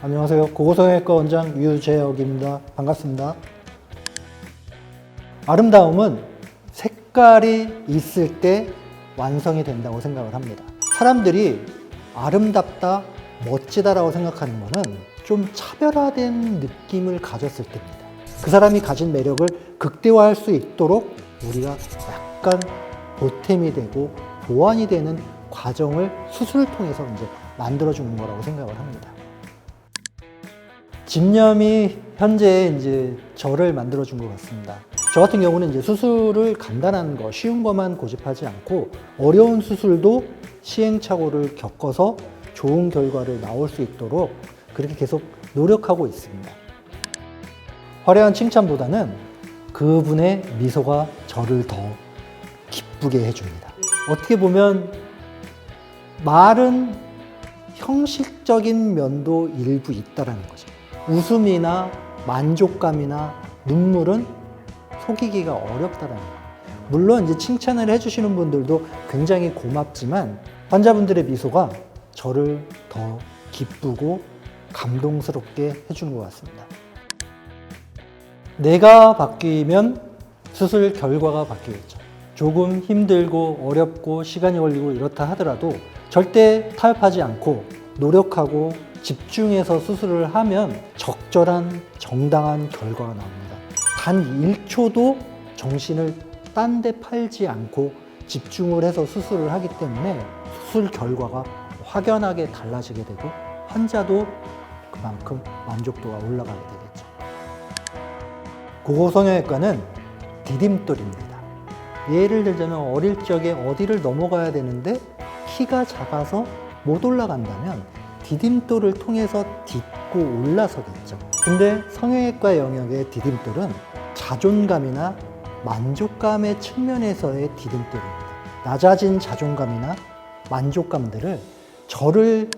안녕하세요. 고고성형외과 원장 유재혁입니다. 반갑습니다. 아름다움은 색깔이 있을 때 완성이 된다고 생각을 합니다. 사람들이 아름답다, 멋지다라고 생각하는 것은 좀 차별화된 느낌을 가졌을 때입니다. 그 사람이 가진 매력을 극대화할 수 있도록 우리가 약간 보탬이 되고 보완이 되는 과정을 수술을 통해서 이제 만들어주는 거라고 생각을 합니다. 집념이 현재 이제 저를 만들어 준 것 같습니다. 저 같은 경우는 이제 수술을 간단한 거, 쉬운 것만 고집하지 않고 어려운 수술도 시행착오를 겪어서 좋은 결과를 나올 수 있도록 그렇게 계속 노력하고 있습니다. 화려한 칭찬보다는 그분의 미소가 저를 더 기쁘게 해줍니다. 어떻게 보면 말은 형식적인 면도 일부 있다라는 거죠. 웃음이나 만족감이나 눈물은 속이기가 어렵다라는 거예요. 물론 이제 칭찬을 해주시는 분들도 굉장히 고맙지만 환자분들의 미소가 저를 더 기쁘고 감동스럽게 해주는 것 같습니다. 내가 바뀌면 수술 결과가 바뀌겠죠. 조금 힘들고 어렵고 시간이 걸리고 이렇다 하더라도 절대 타협하지 않고 노력하고 집중해서 수술을 하면 적절한 정당한 결과가 나옵니다. 단 1초도 정신을 딴 데 팔지 않고 집중을 해서 수술을 하기 때문에 수술 결과가 확연하게 달라지게 되고 환자도 그만큼 만족도가 올라가게 되겠죠. 고고성형외과는 디딤돌입니다. 예를 들자면 어릴 적에 어디를 넘어가야 되는데 키가 작아서 못 올라간다면 디딤돌을 통해서 딛고 올라서겠죠. 근데 성형외과 영역의 디딤돌은 자존감이나 만족감의 측면에서의 디딤돌입니다. 낮아진 자존감이나 만족감들을 저를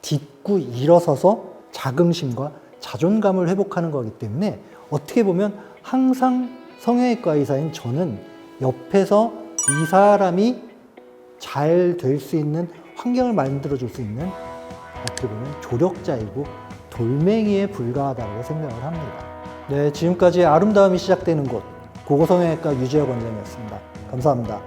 딛고 일어서서 자긍심과 자존감을 회복하는 거기 때문에 어떻게 보면 항상 성형외과 의사인 저는 옆에서 이 사람이 잘 될 수 있는 환경을 만들어 줄 수 있는 어떻게 보면 조력자이고 돌멩이에 불과하다고 생각을 합니다. 네, 지금까지 아름다움이 시작되는 곳 고고성형외과 유재혁 원장이었습니다. 감사합니다.